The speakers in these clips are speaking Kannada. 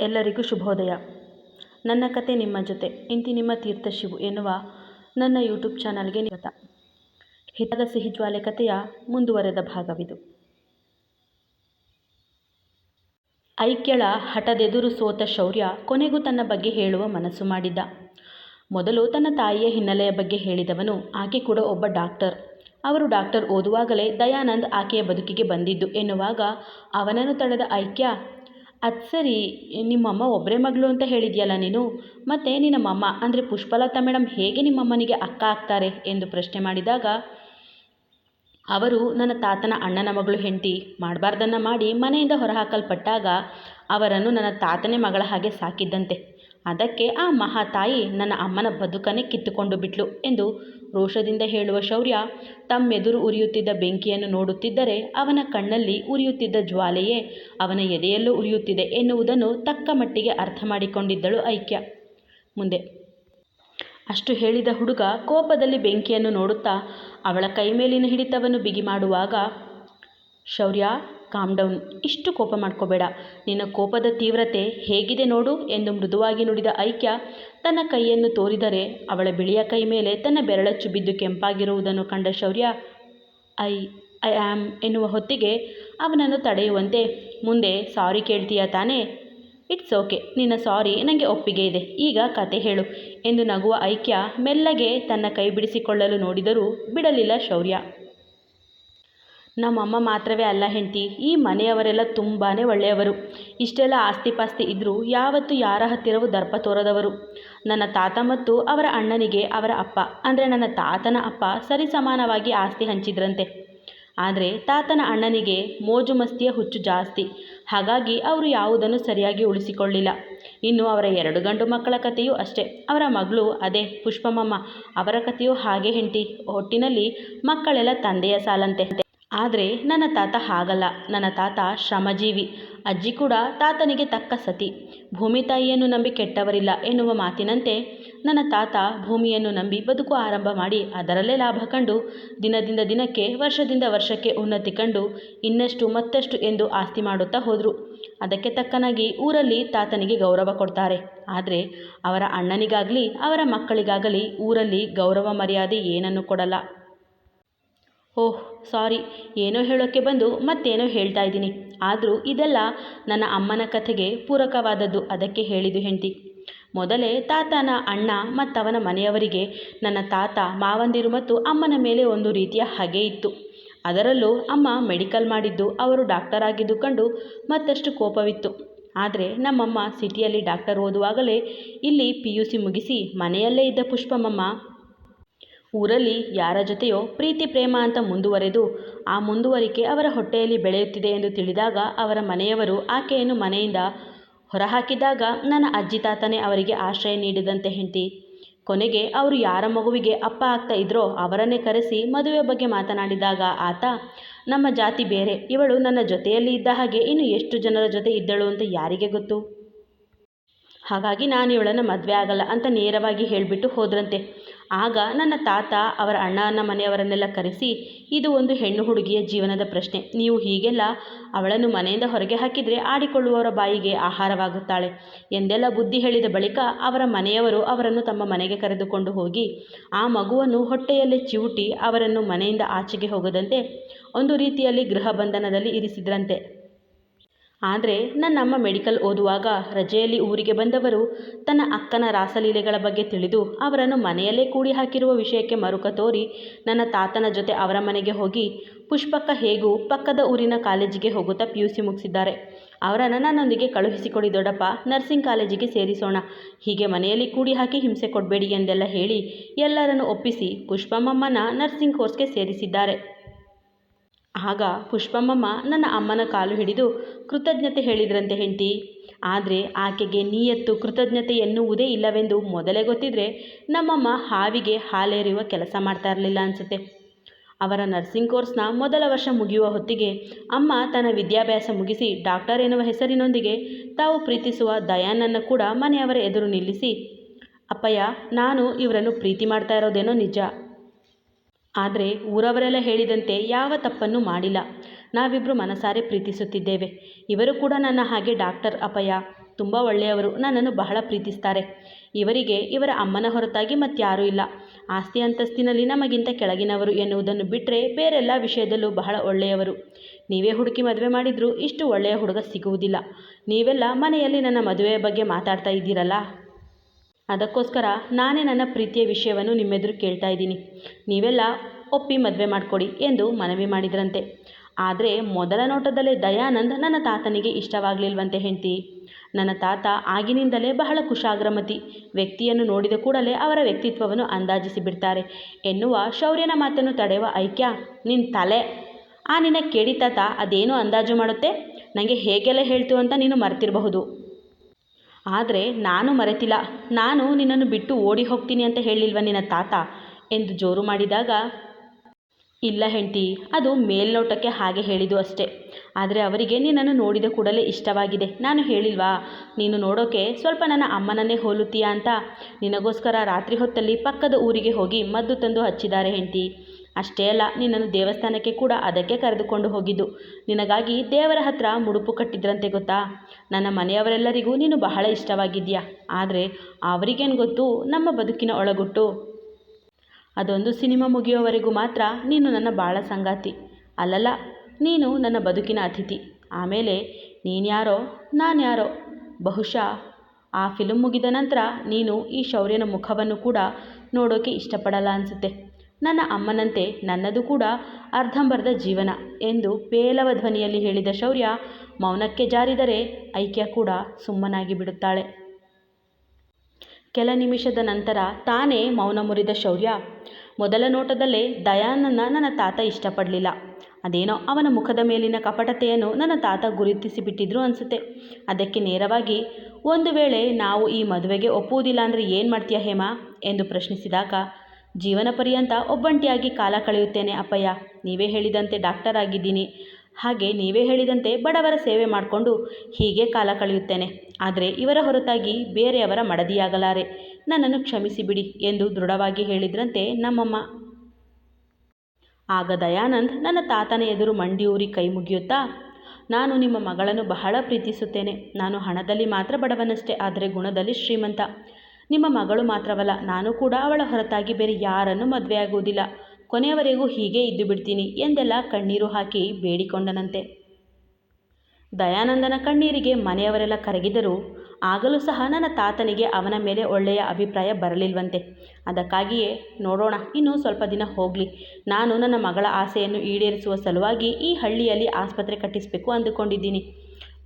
ಎಲ್ಲರಿಗೂ ಶುಭೋದಯ. ನನ್ನ ಕತೆ ನಿಮ್ಮ ಜೊತೆ. ಇಂತಿ ನಿಮ್ಮ ತೀರ್ಥ ಶಿವು ಎನ್ನುವ ನನ್ನ ಯೂಟ್ಯೂಬ್ ಚಾನಲ್ಗೆ ನಿಗತ ಹಿತದ ಸಿಹಿಜ್ವಾಲೆ ಕಥೆಯ ಮುಂದುವರೆದ ಭಾಗವಿದು. ಐಕ್ಯಳ ಹಠದೆದುರು ಸೋತ ಶೌರ್ಯ ಕೊನೆಗೂ ತನ್ನ ಬಗ್ಗೆ ಹೇಳುವ ಮನಸ್ಸು ಮಾಡಿದ್ದ ಮೊದಲು ತನ್ನ ತಾಯಿಯ ಹಿನ್ನೆಲೆಯ ಬಗ್ಗೆ ಹೇಳಿದವನು, ಆಕೆ ಕೂಡ ಒಬ್ಬ ಡಾಕ್ಟರ್. ಅವರು ಡಾಕ್ಟರ್ ಓದುವಾಗಲೇ ದಯಾನಂದ್ ಆಕೆಯ ಬದುಕಿಗೆ ಬಂದಿದ್ದು ಎನ್ನುವಾಗ ಅವನನ್ನು ತಡೆದ ಐಕ್ಯ ಅದು ಸರಿ ನಿಮ್ಮಮ್ಮ ಒಬ್ಬರೇ ಮಗಳು ಅಂತ ಹೇಳಿದ್ಯಲ್ಲ ನೀನು? ಮತ್ತು ನಿನ್ನಮ್ಮಮ್ಮ ಅಂದರೆ ಪುಷ್ಪಲತಾ ಮೇಡಮ್ ಹೇಗೆ ನಿಮ್ಮಮ್ಮನಿಗೆ ಅಕ್ಕ ಆಗ್ತಾರೆ ಎಂದು ಪ್ರಶ್ನೆ ಮಾಡಿದಾಗ, ಅವರು, ನನ್ನ ತಾತನ ಅಣ್ಣನ ಮಗಳು ಹೆಂಡತಿ, ಮಾಡಬಾರ್ದನ್ನ ಮಾಡಿ ಮನೆಯಿಂದ ಹೊರಹಾಕಲ್ಪಟ್ಟಾಗ ಅವರನ್ನು ನನ್ನ ತಾತನೇ ಮಗಳ ಹಾಗೆ ಸಾಕಿದ್ದಂತೆ. ಅದಕ್ಕೆ ಆ ಮಹಾತಾಯಿ ನನ್ನ ಅಮ್ಮನ ಬದುಕನ್ನೇ ಕಿತ್ತುಕೊಂಡು ಬಿಟ್ಲು ಎಂದು ರೋಷದಿಂದ ಹೇಳುವ ಶೌರ್ಯ ತಮ್ಮೆದುರು ಉರಿಯುತ್ತಿದ್ದ ಬೆಂಕಿಯನ್ನು ನೋಡುತ್ತಿದ್ದರೆ ಅವನ ಕಣ್ಣಲ್ಲಿ ಉರಿಯುತ್ತಿದ್ದ ಜ್ವಾಲೆಯೇ ಅವನ ಎದೆಯಲ್ಲೂ ಉರಿಯುತ್ತಿದೆ ಎನ್ನುವುದನ್ನು ತಕ್ಕ ಮಟ್ಟಿಗೆ ಅರ್ಥ ಮಾಡಿಕೊಂಡಿದ್ದಳು ಐಕ್ಯ. ಮುಂದೆ, ಅಷ್ಟು ಹೇಳಿದ ಹುಡುಗ ಕೋಪದಲ್ಲಿ ಬೆಂಕಿಯನ್ನು ನೋಡುತ್ತಾ ಅವಳ ಕೈ ಮೇಲಿನ ಹಿಡಿತವನ್ನು ಬಿಗಿ ಮಾಡುವಾಗ ಶೌರ್ಯ ಕಾಮ್ ಡೌನ್ ಇಷ್ಟು ಕೋಪ ಮಾಡ್ಕೋಬೇಡ. ನಿನ್ನ ಕೋಪದ ತೀವ್ರತೆ ಹೇಗಿದೆ ನೋಡು ಎಂದು ಮೃದುವಾಗಿ ನುಡಿದ ಐಕ್ಯ ತನ್ನ ಕೈಯನ್ನು ತೋರಿದರೆ ಅವಳ ಬಿಳಿಯ ಕೈ ಮೇಲೆ ತನ್ನ ಬೆರಳಚ್ಚು ಬಿದ್ದು ಕೆಂಪಾಗಿರುವುದನ್ನು ಕಂಡ ಶೌರ್ಯ, ಐ ಐ ಆಮ್ ಎನ್ನುವ ಹೊತ್ತಿಗೆ ಅವನನ್ನು ತಡೆಯುವಂತೆ, ಮುಂದೆ ಸಾರಿ ಕೇಳ್ತೀಯ ತಾನೇ? It's okay. ನಿನ್ನ ಸಾರಿ ನನಗೆ ಒಪ್ಪಿಗೆ ಇದೆ. ಈಗ ಕತೆ ಹೇಳು ಎಂದು ನಗುವ ಐಕ್ಯ ಮೆಲ್ಲಗೆ ತನ್ನ ಕೈ ಬಿಡಿಸಿಕೊಳ್ಳಲು ನೋಡಿದರೂ ಬಿಡಲಿಲ್ಲ ಶೌರ್ಯ. ನಮ್ಮಮ್ಮ ಮಾತ್ರವೇ ಅಲ್ಲ ಹೆಂಡತಿ, ಈ ಮನೆಯವರೆಲ್ಲ ತುಂಬಾ ಒಳ್ಳೆಯವರು. ಇಷ್ಟೆಲ್ಲ ಆಸ್ತಿ ಪಾಸ್ತಿ ಇದ್ದರೂ ಯಾವತ್ತೂ ಯಾರ ಹತ್ತಿರವೂ ದರ್ಪ ತೋರದವರು. ನನ್ನ ತಾತ ಮತ್ತು ಅವರ ಅಣ್ಣನಿಗೆ ಅವರ ಅಪ್ಪ, ಅಂದರೆ ನನ್ನ ತಾತನ ಅಪ್ಪ ಸರಿಸಮಾನವಾಗಿ ಆಸ್ತಿ ಹಂಚಿದ್ರಂತೆ. ಆದರೆ ತಾತನ ಅಣ್ಣನಿಗೆ ಮೋಜು ಮಸ್ತಿಯ ಹುಚ್ಚು ಜಾಸ್ತಿ. ಹಾಗಾಗಿ ಅವರು ಯಾವುದನ್ನು ಸರಿಯಾಗಿ ಉಳಿಸಿಕೊಳ್ಳಿಲ್ಲ. ಇನ್ನು ಅವರ ಎರಡು ಗಂಡು ಮಕ್ಕಳ ಕಥೆಯೂ ಅಷ್ಟೇ. ಅವರ ಮಗಳು ಅದೇ ಪುಷ್ಪಮಮ್ಮ, ಅವರ ಕಥೆಯೂ ಹಾಗೆ ಹೆಂಟಿ ಒಟ್ಟಿನಲ್ಲಿ ಮಕ್ಕಳೆಲ್ಲ ತಂದೆಯ ಸಾಲಂತೆ. ಆದರೆ ನನ್ನ ತಾತ ಹಾಗಲ್ಲ. ನನ್ನ ತಾತ ಶ್ರಮಜೀವಿ. ಅಜ್ಜಿ ಕೂಡ ತಾತನಿಗೆ ತಕ್ಕ ಸತಿ. ಭೂಮಿ ತಾಯಿಯನ್ನು ನಂಬಿ ಕೆಟ್ಟವರಿಲ್ಲ ಎನ್ನುವ ಮಾತಿನಂತೆ ನನ್ನ ತಾತ ಭೂಮಿಯನ್ನು ನಂಬಿ ಬದುಕು ಆರಂಭ ಮಾಡಿ ಅದರಲ್ಲೇ ಲಾಭ ಕಂಡು ದಿನದಿಂದ ದಿನಕ್ಕೆ, ವರ್ಷದಿಂದ ವರ್ಷಕ್ಕೆ ಉನ್ನತಿ ಕಂಡು ಇನ್ನಷ್ಟು ಮತ್ತಷ್ಟು ಎಂದು ಆಸ್ತಿ ಮಾಡುತ್ತಾ ಹೋದರು. ಅದಕ್ಕೆ ತಕ್ಕನಾಗಿ ಊರಲ್ಲಿ ತಾತನಿಗೆ ಗೌರವ ಕೊಡ್ತಾರೆ. ಆದರೆ ಅವರ ಅಣ್ಣನಿಗಾಗಲಿ, ಅವರ ಮಕ್ಕಳಿಗಾಗಲಿ ಊರಲ್ಲಿ ಗೌರವ ಮರ್ಯಾದೆ ಏನನ್ನು ಕೊಡಲ್ಲ. ಓಹ್, ಸಾರಿ. ಏನೋ ಹೇಳೋಕ್ಕೆ ಬಂದು ಮತ್ತೇನೋ ಹೇಳ್ತಾ ಇದ್ದೀನಿ. ಆದರೂ ಇದೆಲ್ಲ ನನ್ನ ಅಮ್ಮನ ಕಥೆಗೆ ಪೂರಕವಾದದ್ದು, ಅದಕ್ಕೆ ಹೇಳಿದು ಹೆಂಡತಿ. ಮೊದಲೇ ತಾತನ ಅಣ್ಣ ಮತ್ತವನ ಮನೆಯವರಿಗೆ ನನ್ನ ತಾತ, ಮಾವಂದಿರು ಮತ್ತು ಅಮ್ಮನ ಮೇಲೆ ಒಂದು ರೀತಿಯ ಹಗೆ ಇತ್ತು. ಅದರಲ್ಲೂ ಅಮ್ಮ ಮೆಡಿಕಲ್ ಮಾಡಿದ್ದು, ಅವರು ಡಾಕ್ಟರ್ ಆಗಿದ್ದು ಕಂಡು ಮತ್ತಷ್ಟು ಕೋಪವಿತ್ತು. ಆದರೆ ನಮ್ಮಮ್ಮ ಸಿಟಿಯಲ್ಲಿ ಡಾಕ್ಟರ್ ಓದುವಾಗಲೇ ಇಲ್ಲಿ ಪಿ ಯು ಸಿ ಮುಗಿಸಿ ಮನೆಯಲ್ಲೇ ಇದ್ದ ಪುಷ್ಪಮಮ್ಮ ಊರಲ್ಲಿ ಯಾರ ಜೊತೆಯೋ ಪ್ರೀತಿ, ಪ್ರೇಮ ಅಂತ ಮುಂದುವರೆದು ಆ ಮುಂದುವರಿಕೆ ಅವರ ಹೊಟ್ಟೆಯಲ್ಲಿ ಬೆಳೆಯುತ್ತಿದೆ ಎಂದು ತಿಳಿದಾಗ ಅವರ ಮನೆಯವರು ಆಕೆಯನ್ನು ಮನೆಯಿಂದ ಹೊರಹಾಕಿದಾಗ, ನನ್ನ ಅಜ್ಜಿ ತಾತನೇ ಅವರಿಗೆ ಆಶ್ರಯ ನೀಡಿದಂತೆ ಹೆಂಡತಿ, ಕೊನೆಗೆ ಅವರು ಯಾರ ಮಗುವಿಗೆ ಅಪ್ಪ ಆಗ್ತಾ ಇದ್ರೋ ಅವರನ್ನೇ ಕರೆಸಿ ಮದುವೆ ಬಗ್ಗೆ ಮಾತನಾಡಿದಾಗ ಆತ, ನಮ್ಮ ಜಾತಿ ಬೇರೆ, ಇವಳು ನನ್ನ ಜೊತೆಯಲ್ಲಿ ಇದ್ದ ಹಾಗೆ ಇನ್ನು ಎಷ್ಟು ಜನರ ಜೊತೆ ಇದ್ದಳು ಅಂತ ಯಾರಿಗೆ ಗೊತ್ತು? ಹಾಗಾಗಿ ನಾನು ಇವಳನ್ನು ಮದುವೆ ಆಗಲ್ಲ ಅಂತ ನೇರವಾಗಿ ಹೇಳಿಬಿಟ್ಟು ಹೋದ್ರಂತೆ. ಆಗ ನನ್ನ ತಾತ, ಅವರ ಅಣ್ಣನ ಮನೆಯವರನ್ನೆಲ್ಲ ಕರೆಸಿ, ಇದು ಒಂದು ಹೆಣ್ಣು ಹುಡುಗಿಯ ಜೀವನದ ಪ್ರಶ್ನೆ. ನೀವು ಹೀಗೆಲ್ಲ ಅವಳನ್ನು ಮನೆಯಿಂದ ಹೊರಗೆ ಹಾಕಿದರೆ ಆಡಿಕೊಳ್ಳುವವರ ಬಾಯಿಗೆ ಆಹಾರವಾಗುತ್ತಾಳೆ ಎಂದೆಲ್ಲ ಬುದ್ಧಿ ಹೇಳಿದ ಬಳಿಕ ಅವರ ಮನೆಯವರು ಅವರನ್ನು ತಮ್ಮ ಮನೆಗೆ ಕರೆದುಕೊಂಡು ಹೋಗಿ, ಆ ಮಗುವನ್ನು ಹೊಟ್ಟೆಯಲ್ಲೇ ಚಿವುಟಿ ಅವರನ್ನು ಮನೆಯಿಂದ ಆಚೆಗೆ ಹೋಗದಂತೆ ಒಂದು ರೀತಿಯಲ್ಲಿ ಗೃಹ ಬಂಧನದಲ್ಲಿ ಇರಿಸಿದ್ರಂತೆ. ಆದರೆ ನನ್ನಮ್ಮ ಮೆಡಿಕಲ್ ಓದುವಾಗ ರಜೆಯಲ್ಲಿ ಊರಿಗೆ ಬಂದವರು ತನ್ನ ಅಕ್ಕನ ರಾಸಲೀಲೆಗಳ ಬಗ್ಗೆ ತಿಳಿದು ಅವರನ್ನು ಮನೆಯಲ್ಲೇ ಕೂಡಿ ಹಾಕಿರುವ ವಿಷಯಕ್ಕೆ ಮರುಕ ತೋರಿ ನನ್ನ ತಾತನ ಜೊತೆ ಅವರ ಮನೆಗೆ ಹೋಗಿ ಪುಷ್ಪಕ್ಕ ಹೇಗೂ ಪಕ್ಕದ ಊರಿನ ಕಾಲೇಜಿಗೆ ಹೋಗುತ್ತಾ ಪಿ ಯು ಸಿ ಮುಗಿಸಿದ್ದಾರೆ. ಅವರನ್ನು ನನ್ನೊಂದಿಗೆ ಕಳುಹಿಸಿಕೊಡಿ ದೊಡ್ಡಪ್ಪ, ನರ್ಸಿಂಗ್ ಕಾಲೇಜಿಗೆ ಸೇರಿಸೋಣ. ಹೀಗೆ ಮನೆಯಲ್ಲಿ ಕೂಡಿ ಹಾಕಿ ಹಿಂಸೆ ಕೊಡಬೇಡಿ ಎಂದೆಲ್ಲ ಹೇಳಿ ಎಲ್ಲರನ್ನು ಒಪ್ಪಿಸಿ ಪುಷ್ಪಮ್ಮಮ್ಮನ ನರ್ಸಿಂಗ್ ಕೋರ್ಸ್ಗೆ ಸೇರಿಸಿದ್ದಾರೆ. ಆಗ ಪುಷ್ಪಮ್ಮಮ್ಮ ನನ್ನ ಅಮ್ಮನ ಕಾಲು ಹಿಡಿದು ಕೃತಜ್ಞತೆ ಹೇಳಿದ್ರಂತೆ ಹೆಂಡತಿ. ಆದರೆ ಆಕೆಗೆ ನೀಯತ್ತು ಕೃತಜ್ಞತೆ ಎನ್ನುವುದೇ ಇಲ್ಲವೆಂದು ಮೊದಲೇ ಗೊತ್ತಿದ್ರೆ ನಮ್ಮಮ್ಮ ಹಾವಿಗೆ ಹಾಲೇರಿಯುವ ಕೆಲಸ ಮಾಡ್ತಾ ಇರಲಿಲ್ಲ ಅನಿಸುತ್ತೆ. ಅವರ ನರ್ಸಿಂಗ್ ಕೋರ್ಸ್ನ ಮೊದಲ ವರ್ಷ ಮುಗಿಯುವ ಹೊತ್ತಿಗೆ ಅಮ್ಮ ತನ್ನ ವಿದ್ಯಾಭ್ಯಾಸ ಮುಗಿಸಿ ಡಾಕ್ಟರ್ ಎನ್ನುವ ಹೆಸರಿನೊಂದಿಗೆ ತಾವು ಪ್ರೀತಿಸುವ ದಯಾನನ್ನು ಕೂಡ ಮನೆಯವರ ಎದುರು ನಿಲ್ಲಿಸಿ, ಅಪ್ಪಯ್ಯ, ನಾನು ಇವರನ್ನು ಪ್ರೀತಿ ಮಾಡ್ತಾ ಇರೋದೇನೋ ನಿಜ. ಆದರೆ ಊರವರೆಲ್ಲ ಹೇಳಿದಂತೆ ಯಾವ ತಪ್ಪನ್ನು ಮಾಡಿಲ್ಲ. ನಾವಿಬ್ಬರು ಮನಸಾರೆ ಪ್ರೀತಿಸುತ್ತಿದ್ದೇವೆ. ಇವರು ಕೂಡ ನನ್ನ ಹಾಗೆ ಡಾಕ್ಟರ್ ಅಪಯ ತುಂಬ ಒಳ್ಳೆಯವರು. ನನ್ನನ್ನು ಬಹಳ ಪ್ರೀತಿಸ್ತಾರೆ. ಇವರಿಗೆ, ಇವರ ಅಮ್ಮನ ಹೊರತಾಗಿ ಮತ್ತಾರೂ ಇಲ್ಲ. ಆಸ್ತಿ ಅಂತಸ್ತಿನಲ್ಲಿ ನಮಗಿಂತ ಕೆಳಗಿನವರು ಎನ್ನುವುದನ್ನು ಬಿಟ್ಟರೆ ಬೇರೆಲ್ಲ ವಿಷಯದಲ್ಲೂ ಬಹಳ ಒಳ್ಳೆಯವರು. ನೀವೇ ಹುಡುಕಿ ಮದುವೆ ಮಾಡಿದರೂ ಇಷ್ಟು ಒಳ್ಳೆಯ ಹುಡುಗ ಸಿಗುವುದಿಲ್ಲ. ನೀವೆಲ್ಲ ಮನೆಯಲ್ಲಿ ನನ್ನ ಮದುವೆಯ ಬಗ್ಗೆ ಮಾತಾಡ್ತಾ ಇದ್ದೀರಲ್ಲ? ಅದಕ್ಕೋಸ್ಕರ ನಾನೇ ನನ್ನ ಪ್ರೀತಿಯ ವಿಷಯವನ್ನು ನಿಮ್ಮೆದುರು ಕೇಳ್ತಾ ಇದ್ದೀನಿ. ನೀವೆಲ್ಲ ಒಪ್ಪಿ ಮದುವೆ ಮಾಡಿಕೊಡಿ ಎಂದು ಮನವಿ ಮಾಡಿದ್ರಂತೆ. ಆದರೆ ಮೊದಲ ನೋಟದಲ್ಲೇ ದಯಾನಂದ್ ನನ್ನ ತಾತನಿಗೆ ಇಷ್ಟವಾಗಲಿಲ್ವಂತೆ ಹೆಂಡತಿ. ನನ್ನ ತಾತ ಆಗಿನಿಂದಲೇ ಬಹಳ ಕುಶಾಗ್ರಮತಿ. ವ್ಯಕ್ತಿಯನ್ನು ನೋಡಿದ ಕೂಡಲೇ ಅವರ ವ್ಯಕ್ತಿತ್ವವನ್ನು ಅಂದಾಜಿಸಿ ಬಿಡ್ತಾರೆ. ಎನ್ನುವ ಶೌರ್ಯನ ಮಾತನ್ನು ತಡೆಯುವ ಐಕ್ಯ ನಿನ್ನ ತಲೆ. ಆ ನಿನ್ನ ಕೇಳಿ ತಾತ ಅದೇನು ಅಂದಾಜು ಮಾಡುತ್ತೆ? ನನಗೆ ಹೇಗೆಲ್ಲ ಹೇಳ್ತು ಅಂತ ನೀನು ಮರೆತಿರಬಹುದು. ಆದರೆ ನಾನು ಮರೆತಿಲ್ಲ. ನಾನು ನಿನ್ನನ್ನು ಬಿಟ್ಟು ಓಡಿ ಹೋಗ್ತೀನಿ ಅಂತ ಹೇಳಿಲ್ವ ನಿನ್ನ ತಾತ? ಎಂದು ಜೋರು ಮಾಡಿದಾಗ, ಇಲ್ಲ ಹೆಂಡತಿ, ಅದು ಮೇಲ್ನೋಟಕ್ಕೆ ಹಾಗೆ ಹೇಳಿದ್ದು ಅಷ್ಟೇ. ಆದರೆ ಅವರಿಗೆ ನಿನ್ನನ್ನು ನೋಡಿದ ಕೂಡಲೇ ಇಷ್ಟವಾಗಿದೆ. ನಾನು ಹೇಳಿಲ್ವಾ? ನೀನು ನೋಡೋಕೆ ಸ್ವಲ್ಪ ನನ್ನ ಅಮ್ಮನನ್ನೇ ಹೋಲುತ್ತೀಯಾ ಅಂತ? ನಿನಗೋಸ್ಕರ ರಾತ್ರಿ ಹೊತ್ತಲ್ಲಿ ಪಕ್ಕದ ಊರಿಗೆ ಹೋಗಿ ಮದ್ದು ತಂದು ಹಚ್ಚಿದ್ದಾರೆ ಹೆಂಡತಿ. ಅಷ್ಟೇ ಅಲ್ಲ, ನಿನ್ನನ್ನು ದೇವಸ್ಥಾನಕ್ಕೆ ಕೂಡ ಅದಕ್ಕೆ ಕರೆದುಕೊಂಡು ಹೋಗಿದ್ದು. ನಿನಗಾಗಿ ದೇವರ ಹತ್ರ ಮುಡುಪು ಕಟ್ಟಿದ್ರಂತೆ ಗೊತ್ತಾ? ನನ್ನ ಮನೆಯವರೆಲ್ಲರಿಗೂ ನೀನು ಬಹಳ ಇಷ್ಟವಾಗಿದ್ದೀಯಾ? ಆದರೆ ಅವರಿಗೇನು ಗೊತ್ತು? ನಮ್ಮ ಬದುಕಿನ ಒಳಗುಟ್ಟು. ಅದೊಂದು ಸಿನಿಮಾ ಮುಗಿಯುವವರೆಗೂ ಮಾತ್ರ ನೀನು ನನ್ನ ಬಾಳ ಸಂಗಾತಿ. ಅಲ್ಲಲ್ಲ, ನೀನು ನನ್ನ ಬದುಕಿನ ಅತಿಥಿ. ಆಮೇಲೆ ನೀನ್ಯಾರೋ ನಾನು ಯಾರೋ ಬಹುಶಃ ಆ ಫಿಲ್ಮ್ ಮುಗಿದ ನಂತರ ನೀನು ಈ ಶೌರ್ಯನ ಮುಖವನ್ನು ಕೂಡ ನೋಡೋಕೆ ಇಷ್ಟಪಡಲ್ಲ ಅನಿಸುತ್ತೆ. ನನ್ನ ಅಮ್ಮನಂತೆ ನನ್ನದು ಕೂಡ ಅರ್ಧಂಬರ್ಧ ಜೀವನ ಎಂದು ಪೇಲವ ಧ್ವನಿಯಲ್ಲಿ ಹೇಳಿದ ಶೌರ್ಯ ಮೌನಕ್ಕೆ ಜಾರಿದರೆ ಐಕ್ಯ ಕೂಡ ಸುಮ್ಮನಾಗಿ ಬಿಡುತ್ತಾಳೆ. ಕೆಲ ನಿಮಿಷದ ನಂತರ ತಾನೇ ಮೌನ ಮುರಿದ ಶೌರ್ಯ. ಮೊದಲ ನೋಟದಲ್ಲೇ ದಯಾನನ್ನ ನನ್ನ ತಾತ ಇಷ್ಟಪಡಲಿಲ್ಲ. ಅದೇನೋ ಅವನ ಮುಖದ ಮೇಲಿನ ಕಪಟತೆಯನ್ನು ನನ್ನ ತಾತ ಗುರುತಿಸಿಬಿಟ್ಟಿದ್ರು ಅನಿಸುತ್ತೆ. ಅದಕ್ಕೆ ನೇರವಾಗಿ, ಒಂದು ವೇಳೆ ನಾವು ಈ ಮದುವೆಗೆ ಒಪ್ಪುವುದಿಲ್ಲ ಅಂದರೆ ಏನು ಮಾಡ್ತೀಯ ಹೇಮಾ? ಎಂದು ಪ್ರಶ್ನಿಸಿದಾಗ ಜೀವನ ಪರ್ಯಂತ ಒಬ್ಬಂಟಿಯಾಗಿ ಕಾಲ ಕಳೆಯುತ್ತೇನೆ ಅಪ್ಪಯ್ಯ. ನೀವೇ ಹೇಳಿದಂತೆ ಡಾಕ್ಟರ್ ಆಗಿದ್ದೀನಿ. ಹಾಗೆ ನೀವೇ ಹೇಳಿದಂತೆ ಬಡವರ ಸೇವೆ ಮಾಡಿಕೊಂಡು ಹೀಗೆ ಕಾಲ ಕಳೆಯುತ್ತೇನೆ. ಆದರೆ ಇವರ ಹೊರತಾಗಿ ಬೇರೆಯವರ ಮಡದಿಯಾಗಲಾರೆ. ನನ್ನನ್ನು ಕ್ಷಮಿಸಿಬಿಡಿ ಎಂದು ದೃಢವಾಗಿ ಹೇಳಿದ್ರಂತೆ ನಮ್ಮಮ್ಮ. ಆಗ ದಯಾನಂದ್ ನನ್ನ ತಾತನ ಎದುರು ಮಂಡಿಯೂರಿ ಕೈ ಮುಗಿಯುತ್ತಾ, ನಾನು ನಿಮ್ಮ ಮಗಳನ್ನು ಬಹಳ ಪ್ರೀತಿಸುತ್ತೇನೆ. ನಾನು ಹಣದಲ್ಲಿ ಮಾತ್ರ ಬಡವನಷ್ಟೇ, ಆದರೆ ಗುಣದಲ್ಲಿ ಶ್ರೀಮಂತ. ನಿಮ್ಮ ಮಗಳು ಮಾತ್ರವಲ್ಲ, ನಾನು ಕೂಡ ಅವಳ ಹೊರತಾಗಿ ಬೇರೆ ಯಾರನ್ನು ಮದುವೆಯಾಗುವುದಿಲ್ಲ. ಕೊನೆಯವರೆಗೂ ಹೀಗೆ ಇದ್ದು ಬಿಡ್ತೀನಿ ಎಂದೆಲ್ಲ ಕಣ್ಣೀರು ಹಾಕಿ ಬೇಡಿಕೊಂಡನಂತೆ. ದಯಾನಂದನ ಕಣ್ಣೀರಿಗೆ ಮನೆಯವರೆಲ್ಲ ಕರಗಿದರೂ ಆಗಲೂ ಸಹ ನನ್ನ ತಾತನಿಗೆ ಅವನ ಮೇಲೆ ಒಳ್ಳೆಯ ಅಭಿಪ್ರಾಯ ಬರಲಿಲ್ವಂತೆ. ಅದಕ್ಕಾಗಿಯೇ, ನೋಡೋಣ, ಇನ್ನೂ ಸ್ವಲ್ಪ ದಿನ ಹೋಗಲಿ. ನಾನು ನನ್ನ ಮಗಳ ಆಸೆಯನ್ನು ಈಡೇರಿಸುವ ಸಲುವಾಗಿ ಈ ಹಳ್ಳಿಯಲ್ಲಿ ಆಸ್ಪತ್ರೆ ಕಟ್ಟಿಸಬೇಕು ಅಂದುಕೊಂಡಿದ್ದೀನಿ.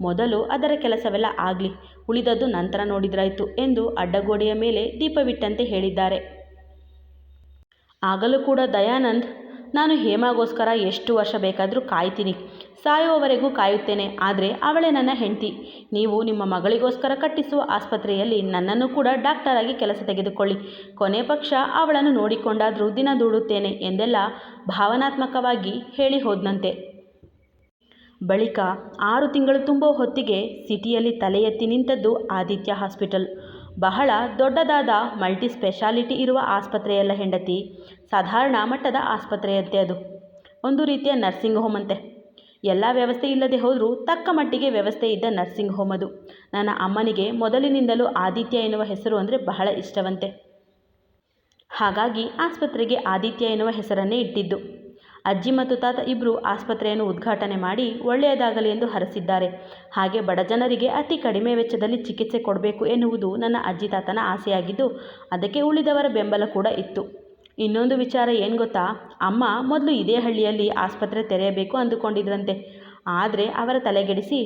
ಮೊದಲು ಅದರ ಕೆಲಸವೆಲ್ಲ ಆಗಲಿ, ಉಳಿದದ್ದು ನಂತರ ನೋಡಿದ್ರಾಯ್ತು ಎಂದು ಅಡ್ಡಗೋಡೆಯ ಮೇಲೆ ದೀಪವಿಟ್ಟಂತೆ ಹೇಳಿದ್ದಾರೆ. ಆಗಲೂ ಕೂಡ ದಯಾನಂದ್, ನಾನು ಹೇಮಾಗೋಸ್ಕರ ಎಷ್ಟು ವರ್ಷ ಬೇಕಾದರೂ ಕಾಯ್ತೀನಿ, ಸಾಯುವವರೆಗೂ ಕಾಯುತ್ತೇನೆ, ಆದರೆ ಅವಳೇ ನನ್ನ ಹೆಂಡತಿ. ನೀವು ನಿಮ್ಮ ಮಗಳಿಗೋಸ್ಕರ ಕಟ್ಟಿಸುವ ಆಸ್ಪತ್ರೆಯಲ್ಲಿ ನನ್ನನ್ನು ಕೂಡ ಡಾಕ್ಟರಾಗಿ ಕೆಲಸ ತೆಗೆದುಕೊಳ್ಳಿ. ಕೊನೆ ಪಕ್ಷ ಅವಳನ್ನು ನೋಡಿಕೊಂಡಾದರೂ ದಿನ ದೂಡುತ್ತೇನೆ ಎಂದೆಲ್ಲ ಭಾವನಾತ್ಮಕವಾಗಿ ಹೇಳಿ ಹೋದ್ನಂತೆ ಬಳಿಕ ಆರು ತಿಂಗಳು ತುಂಬೋ ಹೊತ್ತಿಗೆ ಸಿಟಿಯಲ್ಲಿ ತಲೆ ಎತ್ತಿ ನಿಂತದ್ದು ಆದಿತ್ಯ ಹಾಸ್ಪಿಟಲ್. ಬಹಳ ದೊಡ್ಡದಾದ ಮಲ್ಟಿ ಸ್ಪೆಷಾಲಿಟಿ ಇರುವ ಆಸ್ಪತ್ರೆಯಲ್ಲ ಹೆಂಡತಿ. ಸಾಧಾರಣ ಮಟ್ಟದ ಆಸ್ಪತ್ರೆಯಂತೆ ಅದು. ಒಂದು ರೀತಿಯ ನರ್ಸಿಂಗ್ ಹೋಮ್ ಅಂತೆ. ಎಲ್ಲ ವ್ಯವಸ್ಥೆ ಇಲ್ಲದೆ ಹೋದರೂ ತಕ್ಕ ಮಟ್ಟಿಗೆ ವ್ಯವಸ್ಥೆ ಇದ್ದ ನರ್ಸಿಂಗ್ ಹೋಮ್ ಅದು. ನನ್ನ ಅಮ್ಮನಿಗೆ ಮೊದಲಿನಿಂದಲೂ ಆದಿತ್ಯ ಎನ್ನುವ ಹೆಸರು ಅಂದರೆ ಬಹಳ ಇಷ್ಟವಂತೆ. ಹಾಗಾಗಿ ಆಸ್ಪತ್ರೆಗೆ ಆದಿತ್ಯ ಎನ್ನುವ ಹೆಸರನ್ನೇ ಇಟ್ಟಿದ್ದು. ಅಜ್ಜಿ ಮತ್ತು ತಾತ ಇಬ್ಬರು ಆಸ್ಪತ್ರೆಯನ್ನು ಉದ್ಘಾಟನೆ ಮಾಡಿ ಒಳ್ಳೆಯದಾಗಲಿ ಎಂದು ಹರಸಿದ್ದಾರೆ. ಹಾಗೆ ಬಡಜನರಿಗೆ ಅತಿ ಕಡಿಮೆ ವೆಚ್ಚದಲ್ಲಿ ಚಿಕಿತ್ಸೆ ಕೊಡಬೇಕು ಎನ್ನುವುದು ನನ್ನ ಅಜ್ಜಿ ತಾತನ ಆಸೆಯಾಗಿದ್ದು, ಅದಕ್ಕೆ ಉಳಿದವರ ಬೆಂಬಲ ಕೂಡ ಇತ್ತು. ಇನ್ನೊಂದು ವಿಚಾರ ಏನು ಗೊತ್ತಾ? ಅಮ್ಮ ಮೊದಲು ಇದೇ ಹಳ್ಳಿಯಲ್ಲಿ ಆಸ್ಪತ್ರೆ ತೆರೆಯಬೇಕು ಅಂದುಕೊಂಡಿದ್ರಂತೆ. ಆದರೆ ಅವರ ತಲೆಗೆಡಿಸಿ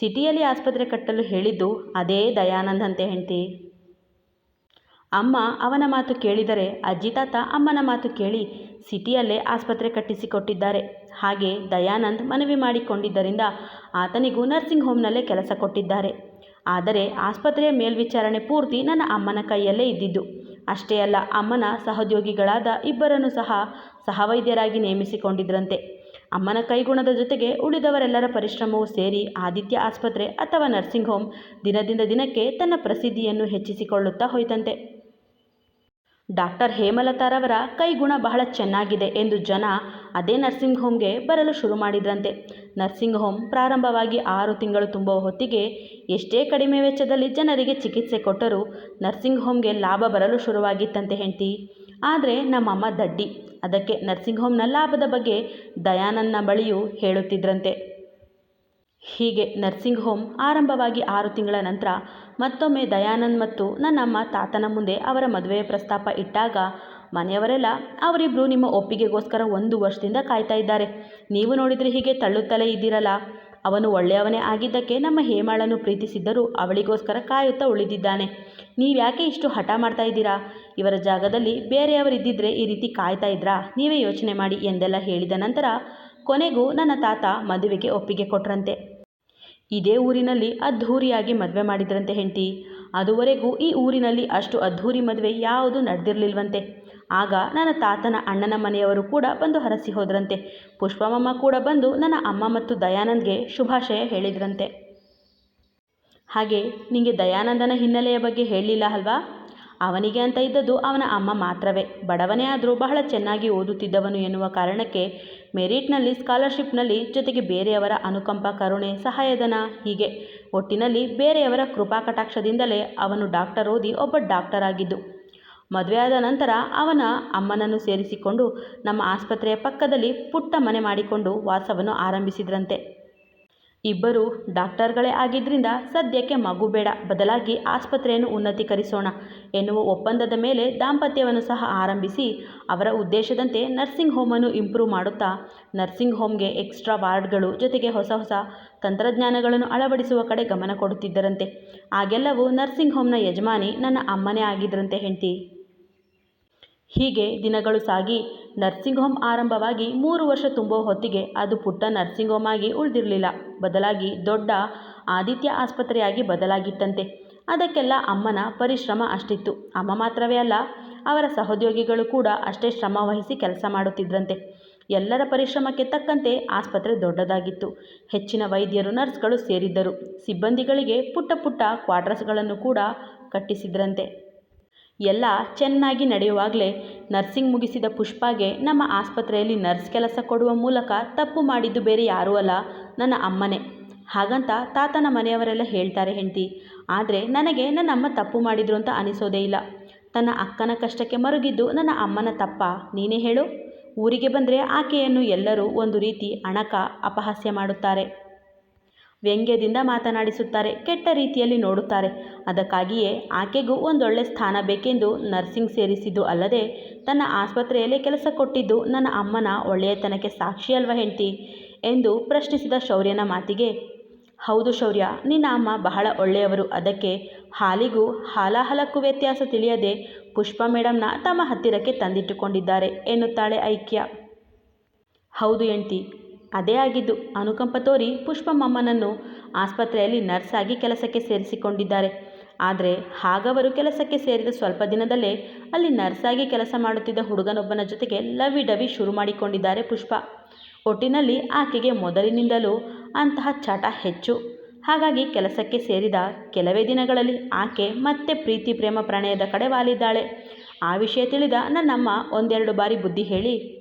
ಸಿಟಿಯಲ್ಲಿ ಆಸ್ಪತ್ರೆ ಕಟ್ಟಲು ಹೇಳಿದ್ದು ಅದೇ ದಯಾನಂದ್ ಅಂತೆ ಹೆಂಡತಿ. ಅಮ್ಮ ಅವನ ಮಾತು ಕೇಳಿದರೆ ಅಜ್ಜಿ ತಾತ ಅಮ್ಮನ ಮಾತು ಕೇಳಿ ಸಿಟಿಯಲ್ಲೇ ಆಸ್ಪತ್ರೆ ಕಟ್ಟಿಸಿಕೊಟ್ಟಿದ್ದಾರೆ. ಹಾಗೆ ದಯಾನಂದ್ ಮನವಿ ಮಾಡಿಕೊಂಡಿದ್ದರಿಂದ ಆತನಿಗೂ ನರ್ಸಿಂಗ್ ಹೋಮ್ನಲ್ಲೇ ಕೆಲಸ ಕೊಟ್ಟಿದ್ದಾರೆ. ಆದರೆ ಆಸ್ಪತ್ರೆಯ ಮೇಲ್ವಿಚಾರಣೆ ಪೂರ್ತಿ ನನ್ನ ಅಮ್ಮನ ಕೈಯಲ್ಲೇ ಇದ್ದಿದ್ದು. ಅಷ್ಟೇ ಅಲ್ಲ, ಅಮ್ಮನ ಸಹೋದ್ಯೋಗಿಗಳಾದ ಇಬ್ಬರನ್ನು ಸಹ ಸಹವೈದ್ಯರಾಗಿ ನೇಮಿಸಿಕೊಂಡಿದ್ರಂತೆ. ಅಮ್ಮನ ಕೈಗುಣದ ಜೊತೆಗೆ ಉಳಿದವರೆಲ್ಲರ ಪರಿಶ್ರಮವೂ ಸೇರಿ ಆದಿತ್ಯ ಆಸ್ಪತ್ರೆ ಅಥವಾ ನರ್ಸಿಂಗ್ ಹೋಮ್ ದಿನದಿಂದ ದಿನಕ್ಕೆ ತನ್ನ ಪ್ರಸಿದ್ಧಿಯನ್ನು ಹೆಚ್ಚಿಸಿಕೊಳ್ಳುತ್ತಾ ಹೋಯ್ತಂತೆ. ಡಾಕ್ಟರ್ ಹೇಮಲತಾರವರ ಕೈಗುಣ ಬಹಳ ಚೆನ್ನಾಗಿದೆ ಎಂದು ಜನ ಅದೇ ನರ್ಸಿಂಗ್ ಹೋಮ್ಗೆ ಬರಲು ಶುರು ಮಾಡಿದ್ರಂತೆ. ನರ್ಸಿಂಗ್ ಹೋಮ್ ಪ್ರಾರಂಭವಾಗಿ ಆರು ತಿಂಗಳು ತುಂಬುವ ಹೊತ್ತಿಗೆ ಎಷ್ಟೇ ಕಡಿಮೆ ವೆಚ್ಚದಲ್ಲಿ ಜನರಿಗೆ ಚಿಕಿತ್ಸೆ ಕೊಟ್ಟರೂ ನರ್ಸಿಂಗ್ ಹೋಮ್ಗೆ ಲಾಭ ಬರಲು ಶುರುವಾಗಿತ್ತಂತೆ ಹೆಂಡ್ತಿ. ಆದರೆ ನಮ್ಮಮ್ಮ ದಡ್ಡಿ. ಅದಕ್ಕೆ ನರ್ಸಿಂಗ್ ಹೋಮ್ನ ಲಾಭದ ಬಗ್ಗೆ ದಯಾನಂದನ ಬಳಿಯೂ ಹೇಳುತ್ತಿದ್ರಂತೆ. ಹೀಗೆ ನರ್ಸಿಂಗ್ ಹೋಮ್ ಆರಂಭವಾಗಿ ಆರು ತಿಂಗಳ ನಂತರ ಮತ್ತೊಮ್ಮೆ ದಯಾನಂದ್ ಮತ್ತು ನನ್ನಮ್ಮ ತಾತನ ಮುಂದೆ ಅವರ ಮದುವೆಯ ಪ್ರಸ್ತಾಪ ಇಟ್ಟಾಗ, ಮನೆಯವರೆಲ್ಲ ಅವರಿಬ್ಬರು ನಿಮ್ಮ ಒಪ್ಪಿಗೆಗೋಸ್ಕರ ಒಂದು ವರ್ಷದಿಂದ ಕಾಯ್ತಾ ಇದ್ದಾರೆ. ನೀವು ನೋಡಿದರೆ ಹೀಗೆ ತಳ್ಳುತ್ತಲೇ ಇದ್ದೀರಲ್ಲ. ಅವನು ಒಳ್ಳೆಯವನೇ ಆಗಿದ್ದಕ್ಕೆ ನಮ್ಮ ಹೇಮಾಳನ್ನು ಪ್ರೀತಿಸಿದ್ದರೂ ಅವಳಿಗೋಸ್ಕರ ಕಾಯುತ್ತಾ ಉಳಿದಿದ್ದಾನೆ. ನೀವ್ಯಾಕೆ ಇಷ್ಟು ಹಠ ಮಾಡ್ತಾ ಇದ್ದೀರಾ? ಇವರ ಜಾಗದಲ್ಲಿ ಬೇರೆಯವರಿದ್ದಿದ್ರೆ ಈ ರೀತಿ ಕಾಯ್ತಾ ಇದ್ರಾ? ನೀವೇ ಯೋಚನೆ ಮಾಡಿ ಎಂದೆಲ್ಲ ಹೇಳಿದ ನಂತರ, ಕೊನೆಗೂ ನನ್ನ ತಾತ ಮದುವೆಗೆ ಒಪ್ಪಿಗೆ ಕೊಟ್ರಂತೆ. ಇದೇ ಊರಿನಲ್ಲಿ ಅದ್ಧೂರಿಯಾಗಿ ಮದುವೆ ಮಾಡಿದ್ರಂತೆ ಹೆಂಡತಿ. ಅದುವರೆಗೂ ಈ ಊರಿನಲ್ಲಿ ಅಷ್ಟು ಅದ್ಧೂರಿ ಮದುವೆ ಯಾವುದು ನಡೆದಿರಲಿಲ್ವಂತೆ. ಆಗ ನನ್ನ ತಾತನ ಅಣ್ಣನ ಮನೆಯವರು ಕೂಡ ಬಂದು ಹರಸಿ ಹೋದ್ರಂತೆ. ಪುಷ್ಪಮಮ್ಮ ಕೂಡ ಬಂದು ನನ್ನ ಅಮ್ಮ ಮತ್ತು ದಯಾನಂದ್ಗೆ ಶುಭಾಶಯ ಹೇಳಿದ್ರಂತೆ. ಹಾಗೆ ನಿಮಗೆ ದಯಾನಂದನ ಹಿನ್ನೆಲೆಯ ಬಗ್ಗೆ ಹೇಳಲಿಲ್ಲ ಅಲ್ವಾ? ಅವನಿಗೆ ಅಂತ ಇದ್ದದ್ದು ಅವನ ಅಮ್ಮ ಮಾತ್ರವೇ. ಬಡವನೇ ಆದರೂ ಬಹಳ ಚೆನ್ನಾಗಿ ಓದುತ್ತಿದ್ದವನು ಎನ್ನುವ ಕಾರಣಕ್ಕೆ ಮೆರಿಟ್ನಲ್ಲಿ, ಸ್ಕಾಲರ್ಶಿಪ್ನಲ್ಲಿ ಜೊತೆಗೆ ಬೇರೆಯವರ ಅನುಕಂಪ, ಕರುಣೆ, ಸಹಾಯಧನ ಹೀಗೆ. ಒಟ್ಟಿನಲ್ಲಿ ಬೇರೆಯವರ ಕೃಪಾ ಕಟಾಕ್ಷದಿಂದಲೇ ಅವನು ಡಾಕ್ಟರ್ ಓದಿ ಒಬ್ಬ ಡಾಕ್ಟರ್ ಆಗಿದ್ದು. ಮದುವೆಯಾದ ನಂತರ ಅವನ ಅಮ್ಮನನ್ನು ಸೇರಿಸಿಕೊಂಡು ನಮ್ಮ ಆಸ್ಪತ್ರೆಯ ಪಕ್ಕದಲ್ಲಿ ಪುಟ್ಟ ಮನೆ ಮಾಡಿಕೊಂಡು ವಾಸವನ್ನು ಆರಂಭಿಸಿದ್ರಂತೆ. ಇಬ್ಬರು ಡಾಕ್ಟರ್ಗಳೇ ಆಗಿದ್ದರಿಂದ ಸದ್ಯಕ್ಕೆ ಮಗು ಬೇಡ, ಬದಲಾಗಿ ಆಸ್ಪತ್ರೆಯನ್ನು ಉನ್ನತೀಕರಿಸೋಣ ಎನ್ನುವ ಒಪ್ಪಂದದ ಮೇಲೆ ದಾಂಪತ್ಯವನ್ನು ಸಹ ಆರಂಭಿಸಿ ಅವರ ಉದ್ದೇಶದಂತೆ ನರ್ಸಿಂಗ್ ಹೋಮನ್ನು ಇಂಪ್ರೂವ್ ಮಾಡುತ್ತಾ ನರ್ಸಿಂಗ್ ಹೋಮ್ಗೆ ಎಕ್ಸ್ಟ್ರಾ ವಾರ್ಡ್ಗಳು ಜೊತೆಗೆ ಹೊಸ ಹೊಸ ತಂತ್ರಜ್ಞಾನಗಳನ್ನು ಅಳವಡಿಸುವ ಕಡೆ ಗಮನ ಕೊಡುತ್ತಿದ್ದರಂತೆ. ಆಗೆಲ್ಲವೂ ನರ್ಸಿಂಗ್ ಹೋಮ್ನ ಯಜಮಾನಿ ನನ್ನ ಅಮ್ಮನೇ ಆಗಿದ್ರಂತೆ ಹೆಂಡತಿ. ಹೀಗೆ ದಿನಗಳು ಸಾಗಿ ನರ್ಸಿಂಗ್ ಹೋಮ್ ಆರಂಭವಾಗಿ ಮೂರು ವರ್ಷ ತುಂಬುವ ಹೊತ್ತಿಗೆ ಅದು ಪುಟ್ಟ ನರ್ಸಿಂಗ್ ಹೋಮ್ ಆಗಿ ಉಳಿದಿರಲಿಲ್ಲ. ಬದಲಾಗಿ ದೊಡ್ಡ ಆದಿತ್ಯ ಆಸ್ಪತ್ರೆಯಾಗಿ ಬದಲಾಗಿತ್ತಂತೆ. ಅದಕ್ಕೆಲ್ಲ ಅಮ್ಮನ ಪರಿಶ್ರಮ ಅಷ್ಟಿತ್ತು. ಅಮ್ಮ ಮಾತ್ರವೇ ಅಲ್ಲ, ಅವರ ಸಹೋದ್ಯೋಗಿಗಳು ಕೂಡ ಅಷ್ಟೇ ಶ್ರಮ ವಹಿಸಿ ಕೆಲಸ ಮಾಡುತ್ತಿದ್ದರಂತೆ ಎಲ್ಲರ ಪರಿಶ್ರಮಕ್ಕೆ ತಕ್ಕಂತೆ ಆಸ್ಪತ್ರೆ ದೊಡ್ಡದಾಗಿತ್ತು. ಹೆಚ್ಚಿನ ವೈದ್ಯರು, ನರ್ಸ್ಗಳು ಸೇರಿದ್ದರು. ಸಿಬ್ಬಂದಿಗಳಿಗೆ ಪುಟ್ಟ ಪುಟ್ಟ ಕ್ವಾರ್ಟರ್ಸ್ಗಳನ್ನು ಕೂಡ ಕಟ್ಟಿಸಿದ್ರಂತೆ. ಎಲ್ಲ ಚೆನ್ನಾಗಿ ನಡೆಯುವಾಗಲೇ ನರ್ಸಿಂಗ್ ಮುಗಿಸಿದ ಪುಷ್ಪಾಗೆ ನಮ್ಮ ಆಸ್ಪತ್ರೆಯಲ್ಲಿ ನರ್ಸ್ ಕೆಲಸ ಕೊಡುವ ಮೂಲಕ ತಪ್ಪು ಮಾಡಿದ್ದು ಬೇರೆ ಯಾರೂ ಅಲ್ಲ, ನನ್ನ ಅಮ್ಮನೇ. ಹಾಗಂತ ತಾತನ ಮನೆಯವರೆಲ್ಲ ಹೇಳ್ತಾರೆ ಹೆಂಡತಿ. ಆದರೆ ನನಗೆ ನನ್ನ ಅಮ್ಮ ತಪ್ಪು ಮಾಡಿದ್ರು ಅಂತ ಅನಿಸೋದೇ ಇಲ್ಲ. ತನ್ನ ಅಕ್ಕನ ಕಷ್ಟಕ್ಕೆ ಮರುಗಿದ್ದು ನನ್ನ ಅಮ್ಮನ ತಪ್ಪ, ನೀನೇ ಹೇಳು. ಊರಿಗೆ ಬಂದರೆ ಆಕೆಯನ್ನು ಎಲ್ಲರೂ ಒಂದು ರೀತಿ ಅಣಕ, ಅಪಹಾಸ್ಯ ಮಾಡುತ್ತಾರೆ. ವ್ಯಂಗ್ಯದಿಂದ ಮಾತನಾಡಿಸುತ್ತಾರೆ, ಕೆಟ್ಟ ರೀತಿಯಲ್ಲಿ ನೋಡುತ್ತಾರೆ. ಅದಕ್ಕಾಗಿಯೇ ಆಕೆಗೂ ಒಂದೊಳ್ಳೆ ಸ್ಥಾನ ಬೇಕೆಂದು ನರ್ಸಿಂಗ್ ಸೇರಿಸಿದ್ದು ಅಲ್ಲದೆ ತನ್ನ ಆಸ್ಪತ್ರೆಯಲ್ಲೇ ಕೆಲಸ ಕೊಟ್ಟಿದ್ದು ನನ್ನ ಅಮ್ಮನ ಒಳ್ಳೆಯತನಕ್ಕೆ ಸಾಕ್ಷಿ ಅಲ್ವ ಹೆಂಡ್ತಿ ಎಂದು ಪ್ರಶ್ನಿಸಿದ ಶೌರ್ಯನ ಮಾತಿಗೆ, ಹೌದು ಶೌರ್ಯ, ನಿನ್ನ ಅಮ್ಮ ಬಹಳ ಒಳ್ಳೆಯವರು. ಅದಕ್ಕೆ ಹಾಲಿಗೂ ಹಾಲಾಹಲಕ್ಕೂ ವ್ಯತ್ಯಾಸ ತಿಳಿಯದೆ ಪುಷ್ಪ ಮೇಡಮ್ನ ತಮ್ಮ ಹತ್ತಿರಕ್ಕೆ ತಂದಿಟ್ಟುಕೊಂಡಿದ್ದಾರೆ, ಎನ್ನುತ್ತಾಳೆ ಐಕ್ಯ. ಹೌದು ಹೆಂಡ್ತಿ ಅದೇ ಆಗಿದ್ದು, ಅನುಕಂಪ ತೋರಿ ಪುಷ್ಪಮ್ಮನನ್ನು ಆಸ್ಪತ್ರೆಯಲ್ಲಿ ನರ್ಸ್ ಆಗಿ ಕೆಲಸಕ್ಕೆ ಸೇರಿಸಿಕೊಂಡಿದ್ದಾರೆ. ಆದರೆ ಹಾಗವರು ಕೆಲಸಕ್ಕೆ ಸೇರಿದ ಸ್ವಲ್ಪ ದಿನದಲ್ಲೇ ಅಲ್ಲಿ ನರ್ಸ್ ಆಗಿ ಕೆಲಸ ಮಾಡುತ್ತಿದ್ದ ಹುಡುಗನೊಬ್ಬನ ಜೊತೆಗೆ ಲವಿ ಡವಿ ಶುರು ಮಾಡಿಕೊಂಡಿದ್ದಾರೆ ಪುಷ್ಪ. ಒಟ್ಟಿನಲ್ಲಿ ಆಕೆಗೆ ಮೊದಲಿನಿಂದಲೂ ಅಂತಹ ಚಟ ಹೆಚ್ಚು. ಹಾಗಾಗಿ ಕೆಲಸಕ್ಕೆ ಸೇರಿದ ಕೆಲವೇ ದಿನಗಳಲ್ಲಿ ಆಕೆ ಮತ್ತೆ ಪ್ರೀತಿ, ಪ್ರೇಮ, ಪ್ರಣಯದ ಕಡೆ ವಾಲಿದ್ದಾಳೆ. ಆ ವಿಷಯ ತಿಳಿದ ನನ್ನಮ್ಮ ಒಂದೆರಡು ಬಾರಿ ಬುದ್ಧಿ ಹೇಳಿ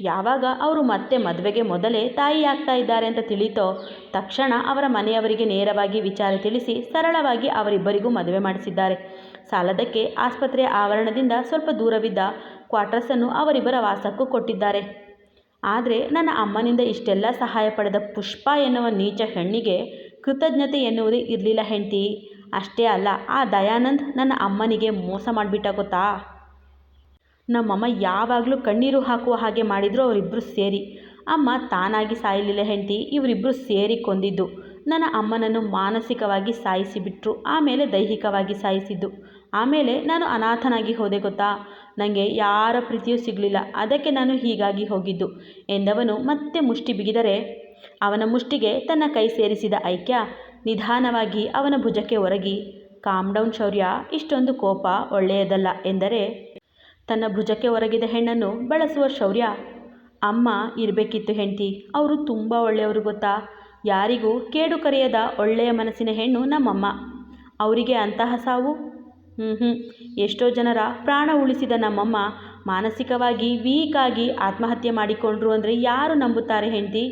ಯಾವಾಗ ಅವರು ಮತ್ತೆ ಮದುವೆಗೆ ಮೊದಲೇ ತಾಯಿ ಆಗ್ತಾ ಇದ್ದಾರೆ ಅಂತ ತಿಳಿತೋ ತಕ್ಷಣ ಅವರ ಮನೆಯವರಿಗೆ ನೇರವಾಗಿ ವಿಚಾರ ತಿಳಿಸಿ ಸರಳವಾಗಿ ಅವರಿಬ್ಬರಿಗೂ ಮದುವೆ ಮಾಡಿಸಿದ್ದಾರೆ. ಸಾಲದಕ್ಕೆ ಆಸ್ಪತ್ರೆಯ ಆವರಣದಿಂದ ಸ್ವಲ್ಪ ದೂರವಿದ್ದ ಕ್ವಾರ್ಟರ್ಸನ್ನು ಅವರಿಬ್ಬರ ವಾಸಕ್ಕೂ ಕೊಟ್ಟಿದ್ದಾರೆ. ಆದರೆ ನನ್ನ ಅಮ್ಮನಿಂದ ಇಷ್ಟೆಲ್ಲ ಸಹಾಯ ಪಡೆದ ಪುಷ್ಪ ಎನ್ನುವ ನೀಚ ಹೆಣ್ಣಿಗೆ ಕೃತಜ್ಞತೆ ಎನ್ನುವುದೇ ಇರಲಿಲ್ಲ ಹೆಂಡತಿ. ಅಷ್ಟೇ ಅಲ್ಲ, ಆ ದಯಾನಂದ್ ನನ್ನ ಅಮ್ಮನಿಗೆ ಮೋಸ ಮಾಡಿಬಿಟ್ಟ ಗೊತ್ತಾ? ನಮ್ಮಮ್ಮ ಯಾವಾಗಲೂ ಕಣ್ಣೀರು ಹಾಕುವ ಹಾಗೆ ಮಾಡಿದರು ಅವರಿಬ್ಬರು ಸೇರಿ. ಅಮ್ಮ ತಾನಾಗಿ ಸಾಯಲಿಲ್ಲ ಹೆಂಡತಿ ಇವರಿಬ್ಬರು ಸೇರಿ ಕೊಂದಿದ್ದು. ನನ್ನ ಅಮ್ಮನನ್ನು ಮಾನಸಿಕವಾಗಿ ಸಾಯಿಸಿಬಿಟ್ರು, ಆಮೇಲೆ ದೈಹಿಕವಾಗಿ ಸಾಯಿಸಿದ್ದು. ಆಮೇಲೆ ನಾನು ಅನಾಥನಾಗಿ ಹೋದೆ ಗೊತ್ತಾ? ನನಗೆ ಯಾರ ಪ್ರೀತಿಯೂ ಸಿಗಲಿಲ್ಲ, ಅದಕ್ಕೆ ನಾನು ಹೀಗಾಗಿ ಹೋಗಿದ್ದು, ಎಂದವನು ಮತ್ತೆ ಮುಷ್ಟಿ ಬಿಗಿದರೆ, ಅವನ ಮುಷ್ಟಿಗೆ ತನ್ನ ಕೈ ಸೇರಿಸಿದ ಐಕ್ಯ ನಿಧಾನವಾಗಿ ಅವನ ಭುಜಕ್ಕೆ ಒರಗಿ ಕಾಮ್ ಡೌನ್ ಶೌರ್ಯ, ಇಷ್ಟೊಂದು ಕೋಪ ಒಳ್ಳೆಯದಲ್ಲ ಎಂದರೆ ತನ್ನ ಭುಜಕ್ಕೆ ಒರಗಿದ ಹೆಣ್ಣನ್ನು ಬಳಸುವ ಶೌರ್ಯ. ಅಮ್ಮ, ಇರಬೇಕಿತ್ತು ಹೆಂಡತಿ, ಅವರು ತುಂಬ ಒಳ್ಳೆಯವರು ಗೊತ್ತಾ? ಯಾರಿಗೂ ಕೇಡು ಕರೆಯದ ಒಳ್ಳೆಯ ಮನಸ್ಸಿನ ಹೆಣ್ಣು ನಮ್ಮಮ್ಮ. ಅವರಿಗೆ ಅಂತಹ ಸಾವು? ಹ್ಞೂ ಹ್ಞೂ ಎಷ್ಟೋ ಜನರ ಪ್ರಾಣ ಉಳಿಸಿದ ನಮ್ಮಮ್ಮ ಮಾನಸಿಕವಾಗಿ ವೀಕಾಗಿ ಆತ್ಮಹತ್ಯೆ ಮಾಡಿಕೊಂಡ್ರು ಅಂದರೆ ಯಾರು ನಂಬುತ್ತಾರೆ ಹೆಂಡತಿ?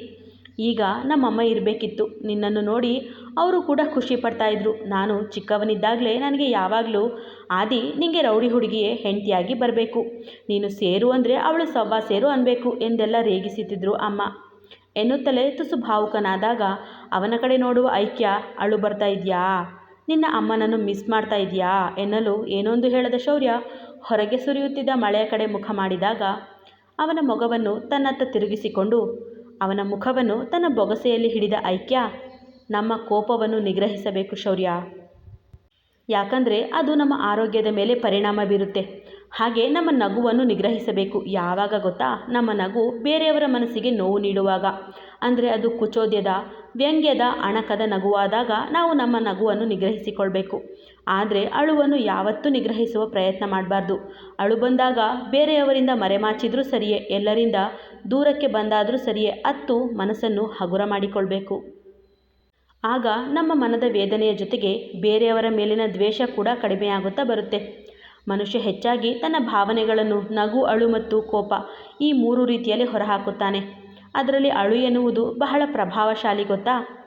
ಈಗ ನಮ್ಮಮ್ಮ ಇರಬೇಕಿತ್ತು. ನಿನ್ನನ್ನು ನೋಡಿ ಅವರು ಕೂಡ ಖುಷಿ ಪಡ್ತಾಯಿದ್ರು ನಾನು ಚಿಕ್ಕವನಿದ್ದಾಗಲೇ ನನಗೆ ಯಾವಾಗಲೂ ಆದಿ ನಿಂಗೆ ರೌಡಿ ಹುಡುಗಿಯೇ ಹೆಂಡತಿಯಾಗಿ ಬರಬೇಕು. ನೀನು ಸೇರು ಅಂದರೆ ಅವಳು ಸವ್ವ ಸೇರು ಅನ್ನಬೇಕು ಎಂದೆಲ್ಲ ರೇಗಿಸುತ್ತಿದ್ರು ಅಮ್ಮ. ಎನ್ನುತ್ತಲೇ ತುಸು ಭಾವುಕನಾದಾಗ ಅವನ ಕಡೆ ನೋಡುವ ಐಕ್ಯ, ಅಳು ಬರ್ತಾ ಇದೆಯಾ? ನಿನ್ನ ಅಮ್ಮನನ್ನು ಮಿಸ್ ಮಾಡ್ತಾ ಇದೆಯಾ? ಎನ್ನಲು ಏನೊಂದು ಹೇಳದ ಶೌರ್ಯ ಹೊರಗೆ ಸುರಿಯುತ್ತಿದ್ದ ಮಳೆಯ ಕಡೆ ಮುಖ ಮಾಡಿದಾಗ ಅವನ ಮೊಗವನ್ನು ತನ್ನತ್ತ ತಿರುಗಿಸಿಕೊಂಡು ಅವನ ಮುಖವನ್ನು ತನ್ನ ಬೊಗಸೆಯಲ್ಲಿ ಹಿಡಿದ ಐಕ್ಯ, ನಮ್ಮ ಕೋಪವನ್ನು ನಿಗ್ರಹಿಸಬೇಕು ಶೌರ್ಯ. ಯಾಕಂದರೆ ಅದು ನಮ್ಮ ಆರೋಗ್ಯದ ಮೇಲೆ ಪರಿಣಾಮ ಬೀರುತ್ತೆ. ಹಾಗೆ ನಮ್ಮ ನಗುವನ್ನು ನಿಗ್ರಹಿಸಬೇಕು. ಯಾವಾಗ ಗೊತ್ತಾ? ನಮ್ಮ ನಗು ಬೇರೆಯವರ ಮನಸ್ಸಿಗೆ ನೋವು ನೀಡುವಾಗ. ಅಂದರೆ ಅದು ಕುಚೋದ್ಯದ, ವ್ಯಂಗ್ಯದ ಅಣಕದ ನಗುವಾದಾಗ ನಾವು ನಮ್ಮ ನಗುವನ್ನು ನಿಗ್ರಹಿಸಿಕೊಳ್ಬೇಕು. ಆದರೆ ಅಳುವನ್ನು ಯಾವತ್ತೂ ನಿಗ್ರಹಿಸುವ ಪ್ರಯತ್ನ ಮಾಡಬಾರ್ದು. ಅಳು ಬಂದಾಗ ಬೇರೆಯವರಿಂದ ಮರೆಮಾಚಿದ್ರೂ ಸರಿಯೇ, ಎಲ್ಲರಿಂದ ದೂರಕ್ಕೆ ಬಂದಾದರೂ ಸರಿಯೇ ಅತ್ತು ಮನಸ್ಸನ್ನು ಹಗುರ ಮಾಡಿಕೊಳ್ಬೇಕು. ಆಗ ನಮ್ಮ ಮನದ ವೇದನೆಯ ಜೊತೆಗೆ ಬೇರೆಯವರ ಮೇಲಿನ ದ್ವೇಷ ಕೂಡ ಕಡಿಮೆಯಾಗುತ್ತಾ ಬರುತ್ತೆ. ಮನುಷ್ಯ ಹೆಚ್ಚಾಗಿ ತನ್ನ ಭಾವನೆಗಳನ್ನು ನಗು, ಅಳು ಮತ್ತು ಕೋಪ ಈ ಮೂರು ರೀತಿಯಲ್ಲಿ ಹೊರಹಾಕುತ್ತಾನೆ. ಅದರಲ್ಲಿ ಅಳು ಎನ್ನುವುದು ಬಹಳ ಪ್ರಭಾವಶಾಲಿ ಗೊತ್ತಾ?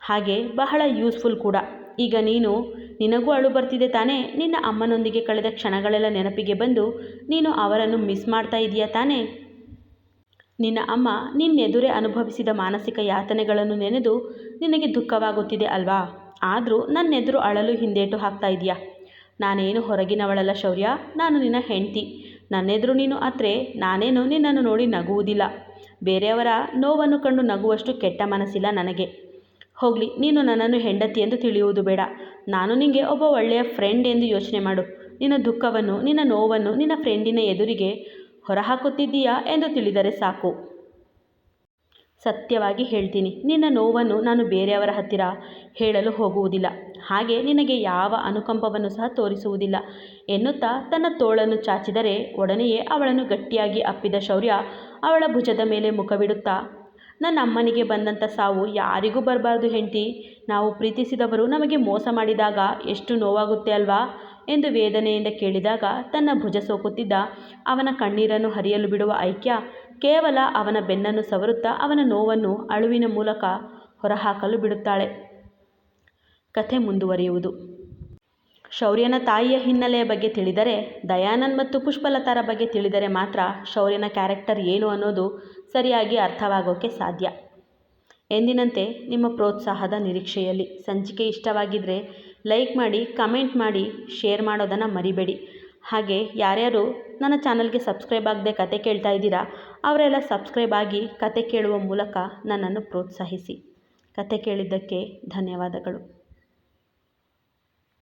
ಹಾಗೆ ಬಹಳ ಯೂಸ್ಫುಲ್ ಕೂಡ. ಈಗ ನೀನು, ನಿನಗೂ ಅಳು ಬರ್ತಿದೆ ತಾನೇ? ನಿನ್ನ ಅಮ್ಮನೊಂದಿಗೆ ಕಳೆದ ಕ್ಷಣಗಳೆಲ್ಲ ನೆನಪಿಗೆ ಬಂದು ನೀನು ಅವರನ್ನು ಮಿಸ್ ಮಾಡ್ತಾ ಇದೀಯಾ ತಾನೇ? ನಿನ್ನ ಅಮ್ಮ ನಿನ್ನೆದುರೇ ಅನುಭವಿಸಿದ ಮಾನಸಿಕ ಯಾತನೆಗಳನ್ನು ನೆನೆದು ನಿನಗೆ ದುಃಖವಾಗುತ್ತಿದೆ ಅಲ್ವಾ? ಆದರೂ ನನ್ನೆದುರು ಅಳಲು ಹಿಂದೇಟು ಹಾಕ್ತಾ ಇದೆಯಾ? ನಾನೇನು ಹೊರಗಿನವಳಲ್ಲ ಶೌರ್ಯ, ನಾನು ನಿನ್ನ ಹೆಂಡತಿ. ನನ್ನೆದುರು ನೀನು ಅತ್ರೆ, ನಾನೇನು ನಿನ್ನನ್ನು ನೋಡಿ ನಗುವುದಿಲ್ಲ. ಬೇರೆಯವರ ನೋವನ್ನು ಕಂಡು ನಗುವಷ್ಟು ಕೆಟ್ಟ ಮನಸ್ಸಿಲ್ಲ ನನಗೆ. ಹೋಗಲಿ, ನೀನು ನನ್ನನ್ನು ಹೆಂಡತಿ ಎಂದು ತಿಳಿಯುವುದು ಬೇಡ. ನಾನು ನಿನಗೆ ಒಬ್ಬ ಒಳ್ಳೆಯ ಫ್ರೆಂಡ್ ಎಂದು ಯೋಚನೆ ಮಾಡು. ನಿನ್ನ ದುಃಖವನ್ನು, ನಿನ್ನ ನೋವನ್ನು, ನಿನ್ನ ಫ್ರೆಂಡಿನ ಎದುರಿಗೆ ಹೊರಹಾಕುತ್ತಿದ್ದೀಯಾ ಎಂದು ತಿಳಿದರೆ ಸಾಕು. ಸತ್ಯವಾಗಿ ಹೇಳ್ತೀನಿ. ನಿನ್ನ ನೋವನ್ನು ನಾನು ಬೇರೆಯವರ ಹತ್ತಿರ ಹೇಳಲು ಹೋಗುವುದಿಲ್ಲ. ಹಾಗೆ ನಿನಗೆ ಯಾವ ಅನುಕಂಪವನ್ನು ಸಹ ತೋರಿಸುವುದಿಲ್ಲ. ಎನ್ನುತ್ತಾ ತನ್ನ ತೋಳನ್ನು ಚಾಚಿದರೆ ಒಡನೆಯೇ ಅವಳನ್ನು ಗಟ್ಟಿಯಾಗಿ ಅಪ್ಪಿದ ಶೌರ್ಯ ಅವಳ ಭುಜದ ಮೇಲೆ ಮುಖವಿಡುತ್ತಾ, ನನ್ನ ಅಮ್ಮನಿಗೆ ಬಂದಂಥ ಸಾವು ಯಾರಿಗೂ ಬರಬಾರ್ದು ಹೆಂಡತಿ. ನಾವು ಪ್ರೀತಿಸಿದವರು ನಮಗೆ ಮೋಸ ಮಾಡಿದಾಗ ಎಷ್ಟು ನೋವಾಗುತ್ತೆ ಅಲ್ವಾ? ಎಂದು ವೇದನೆಯಿಂದ ಕೇಳಿದಾಗ ತನ್ನ ಭುಜ ಸೋಕುತ್ತಿದ್ದ ಅವನ ಕಣ್ಣೀರನ್ನು ಹರಿಯಲು ಬಿಡುವ ಐಕ್ಯ ಕೇವಲ ಅವನ ಬೆನ್ನನ್ನು ಸವರುತ್ತಾ ಅವನ ನೋವನ್ನು ಅಳುವಿನ ಮೂಲಕ ಹೊರಹಾಕಲು ಬಿಡುತ್ತಾಳೆ. ಕಥೆ ಮುಂದುವರಿಯುವುದು. ಶೌರ್ಯನ ತಾಯಿಯ ಹಿನ್ನೆಲೆಯ ಬಗ್ಗೆ ತಿಳಿದರೆ, ದಯಾನಂದ್ ಮತ್ತು ಪುಷ್ಪಲತಾರ ಬಗ್ಗೆ ತಿಳಿದರೆ ಮಾತ್ರ ಶೌರ್ಯನ ಕ್ಯಾರೆಕ್ಟರ್ ಏನು ಅನ್ನೋದು ಸರಿಯಾಗಿ ಅರ್ಥವಾಗೋಕ್ಕೆ ಸಾಧ್ಯ. ಎಂದಿನಂತೆ ನಿಮ್ಮ ಪ್ರೋತ್ಸಾಹದ ನಿರೀಕ್ಷೆಯಲ್ಲಿ, ಸಂಚಿಕೆ ಇಷ್ಟವಾಗಿದ್ದರೆ ಲೈಕ್ ಮಾಡಿ ಕಮೆಂಟ್ ಮಾಡಿ ಶೇರ್ ಮಾಡೋದನ್ನು ಮರಿಬೇಡಿ. ಹಾಗೆ ಯಾರ್ಯಾರು ನನ್ನ ಚಾನಲ್ಗೆ ಸಬ್ಸ್ಕ್ರೈಬ್ ಆಗದೆ ಕತೆ ಕೇಳ್ತಾ ಇದ್ದೀರಾ, ಅವರೆಲ್ಲ ಸಬ್ಸ್ಕ್ರೈಬ್ ಆಗಿ ಕತೆ ಕೇಳುವ ಮೂಲಕ ನನ್ನನ್ನು ಪ್ರೋತ್ಸಾಹಿಸಿ. ಕತೆ ಕೇಳಿದ್ದಕ್ಕೆ ಧನ್ಯವಾದಗಳು.